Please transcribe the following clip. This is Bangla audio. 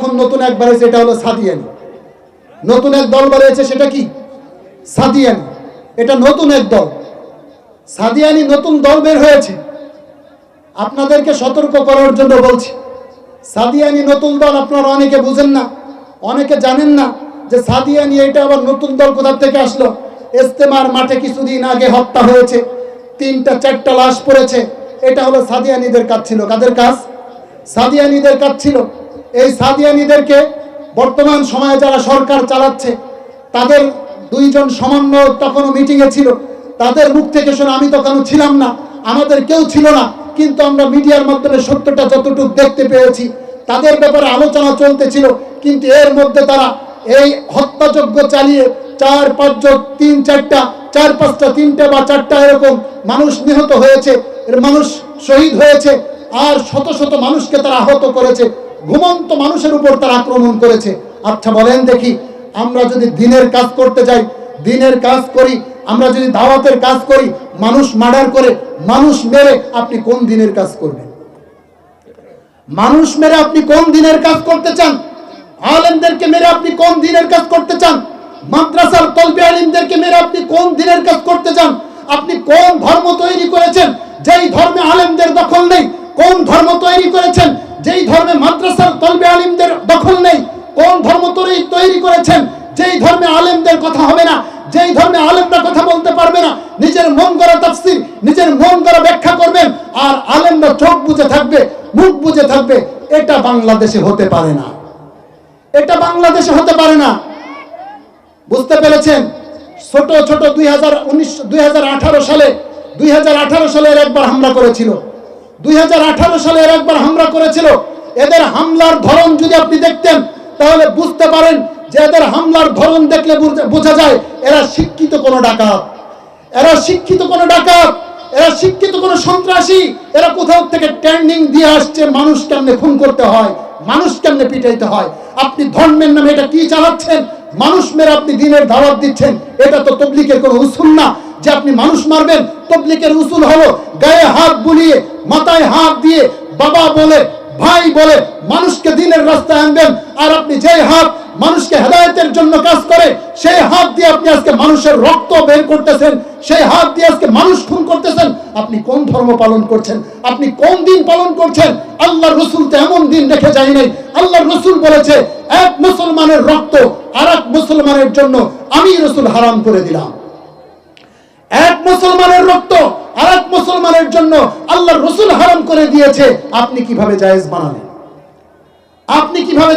এখন নতুন এক বাড়িয়েছে এটা হলো সাদিয়ানি। নতুন এক দল বাড়িয়েছে সেটা কি? সাদিয়ানি। এটা নতুন এক দল। সাদিয়ানি নতুন দল বের হয়েছে। আপনাদেরকে সতর্ক করার জন্য বলছি, সাদিয়ানি নতুন দল আপনারা অনেকে বুঝেন না, অনেকে জানেন না যে সাদিয়ানি এটা আবার নতুন দল কোথা থেকে আসলো। ইস্তেমার মাঠে কিছুদিন আগে হত্যা হয়েছে, তিনটা, চারটা লাশ পড়েছে। এটা হলো সাদিয়ানিদের কাজ ছিল। কাদের কাজ? সাদিয়ানিদের কাজ ছিল এই সাদিয়ানিদেরকে বর্তমান সময়ে যারা সরকার চালাচ্ছে, তাদের দুইজন সমন্বয় তখনও মিটিংয়ে ছিল। তাদের মুখ থেকে শুনে আমি তখন ছিলাম না, আমাদের কেউ ছিল না, কিন্তু আমরা মিডিয়ার মাধ্যমে সত্যটা যতটুকু দেখতে পেয়েছি, তাদের ব্যাপারে আলোচনা চলতেছিল, কিন্তু এর মধ্যে তারা এই হত্যাযজ্ঞ চালিয়ে চার পাঁচজন তিন, চারটা, চার, পাঁচটা, তিনটা বা চারটা এরকম মানুষ নিহত হয়েছে মানুষ শহীদ হয়েছে, আর শত শত মানুষকে তারা আহত করেছে। ঘুমন্ত মানুষের উপর তারা আক্রমণ করেছে। আচ্ছা বলেন দেখি, আমরা যদি দিনের কাজ করতে যাই, দিনের কাজ করি, আমরা যদি দাওয়াতের কাজ করি, মানুষ মার্ডার করে, মানুষ মেরে আপনি কোন দিনের কাজ করবেন? মানুষ মেরে আপনি কোন দিনের কাজ করতে চান? আলেমদেরকে মেরে আপনি কোন দিনের কাজ করতে চান? মাদ্রাসার তলবে আলিমদেরকে মেরে আপনি কোন দিনের কাজ করতে চান? আপনি কোন ধর্ম তৈরি করেছেন? যেই ধর্মে আলেমদের দখল নেই পারবে না। নিজের মন করা তাফসির, নিজের মন করা ব্যাখ্যা করবেন, আর আলেমরা চোখ বুঝে থাকবে, মুখ বুঝে থাকবে, এটা বাংলাদেশে হতে পারে না। এটা বাংলাদেশে হতে পারে না। বুঝতে পেরেছেন? ছোট ছোট দুই হাজার উনিশ, দুই সালে, দুই হাজার আঠারো সালের একবার হামলা করেছিল। দুই হাজার আঠারো সালের একবার হামলা করেছিল। এদের হামলার ধরন যদি আপনি দেখতেন, তাহলে বুঝতে পারেন যে এদের হামলার ধরন দেখলে বোঝা যায়, এরা শিক্ষিত কোনো ডাকাত। এরা শিক্ষিত কোনো ডাকাত, এরা শিক্ষিত কোনো সন্ত্রাসী, এরা কোথাও থেকে ট্রেন্ডিং দিয়ে আসছে, মানুষ কেমনে খুন করতে হয়, মানুষ কেমনে পিটাইতে হয়। আপনি ধর্মের নামে এটা কি চালাচ্ছেন? মানুষ মেরে আপনি দিনের দাওয়াত দিচ্ছেন, এটা তো তবলিকের কোনো উসুল না। যে আপনি মানুষ মারবেন তবলিকের উসুল হলো গায়ে হাত বুলিয়ে, মাথায় হাত দিয়ে বাবা বলে, ভাই বলে, মানুষকে দিনের রাস্তায় আনবেন, আর আপনি যেই হাত মানুষকে হেদায়েতের জন্য কাজ করে, সেই হাত দিয়ে আপনি আজকে মানুষের রক্ত বের করতেছেন, সেই হাত দিয়ে আজকে মানুষ খুন করতেছেন। আপনি কোন ধর্ম পালন করছেন? আপনি কোন দিন পালন করছেন? আল্লাহ রসুল তো এমন দিন রেখে যায় নাই। আল্লাহ রসুল বলেছে, এক মুসলমানের রক্ত আর এক মুসলমানের জন্য আমি রসুল হারাম করে দিলাম। এক মুসলমানের রক্ত আর এক মুসলমানের জন্য আল্লাহ রসুল হারাম করে দিয়েছে। আপনি কীভাবে জায়েজ বানালেন? আপনি কীভাবে